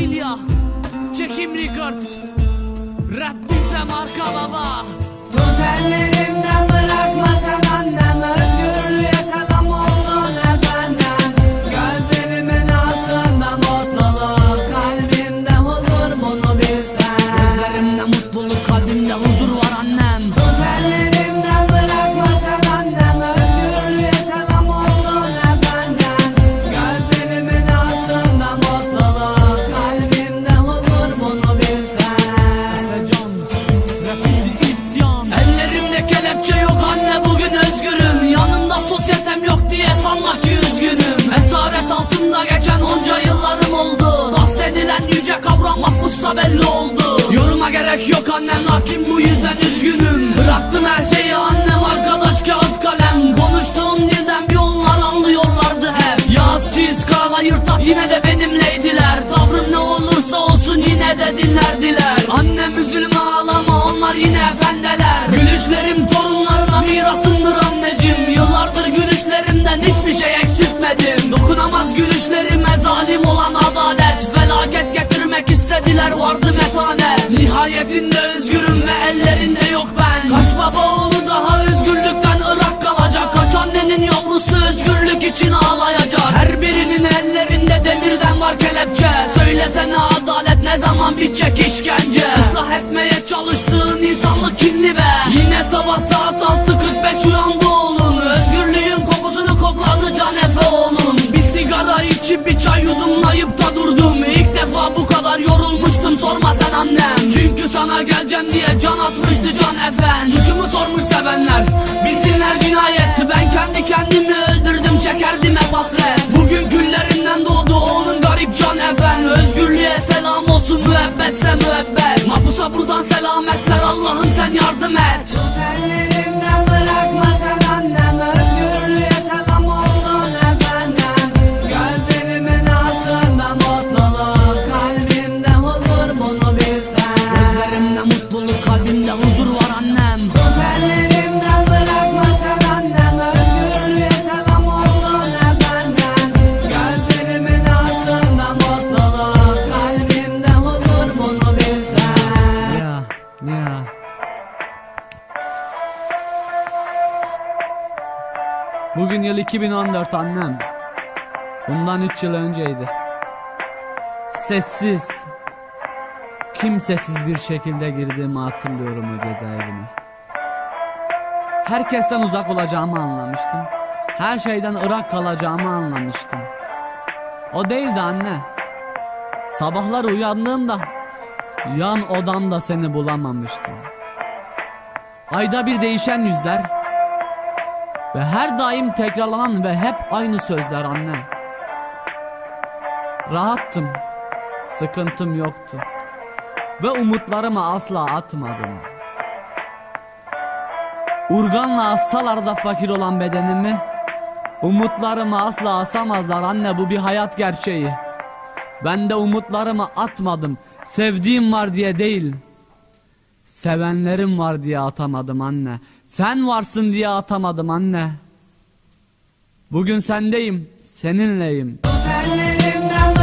Familia Çekim Records Rap bize marka baba. Tut ellerimden Kelepçe yok anne bugün özgürüm. Yanımda sosyetem yok diye sanma ki üzgünüm. Esaret altında geçen onca yıllarım oldu. Dost edilen yüce kavram mahpusta belli oldu. Yoruma gerek yok annem lakin bu yüzden üzgünüm. Bıraktım her şeyi getirmek istediler vardı metanet Nihayetinde özgürüm ve ellerinde yok ben. Kaç baba oğlu daha özgürlükten ırak kalacak. Kaç annenin yavrusu özgürlük için ağlayacak. Her birinin ellerinde demirden var kelepçe. Söylesene adalet ne zaman bitecek işkence? Islah etmeye çalıştığın insanlık kinli be? Yine sabah saat 6.45 uyandı oğlum. Özgürlüğün kokusunu kokladı can efe oğlum Bir sigara içip bir sana geleceğim diye can atmıştı can efen Suçumu sormuş sevenler bilsinler cinayet. Ben kendi kendimi Bugün yıl 2014 annem. Bundan 3 yıl önceydi. Sessiz Kimsesiz bir şekilde girdiğimi hatırlıyorum o cezaevine. Herkesten uzak olacağımı anlamıştım. Her şeyden ırak kalacağımı anlamıştım. O değildi anne. Sabahlar uyandığımda Yan odamda seni bulamamıştım. Ayda bir değişen yüzler ve her daim tekrarlanan ve hep aynı sözler anne. Rahattım, sıkıntım yoktu ve umutlarımı asla atmadım. Urganla assalar da fakir olan bedenimi, umutlarımı asla asamazlar anne bu bir hayat gerçeği. Ben de umutlarımı atmadım. Sevdiğim var diye değil. Sevenlerim var diye atamadım anne. Sen varsın diye atamadım anne. Bugün sendeyim, seninleyim. Tut ellerimden